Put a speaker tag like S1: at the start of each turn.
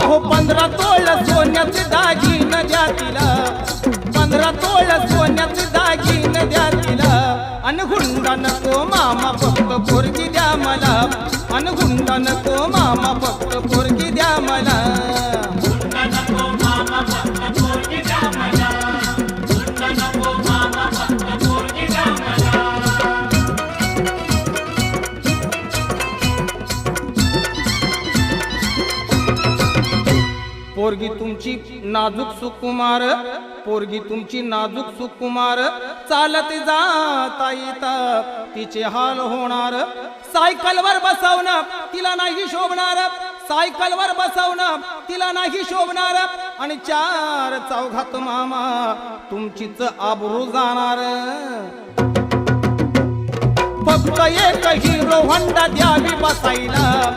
S1: अहो पंधरा तोळ सोन्याचे दागिन द्या तिला. पंधरा तोळ सोन्याचे दागिन द्या तिला. अनगुंडा नको मामा फक्त पोरगी द्या मला. अनगुंडा नको मामा फक्त पोरगी द्या मला. पोरगी तुमची नाजूक सुकुमार पोरगी तुमची नाजूक सुकुमार. चालत जाता येता तिचे हाल होणार. सायकलवर बसवणं तिला नाही शोभणार. सायकलवर बसवणं तिला नाही शोभणार. आणि चार चौघात मामा तुमचीच आबरू जाणार. फक्त एक हिरो होंडा द्यावी बसायला.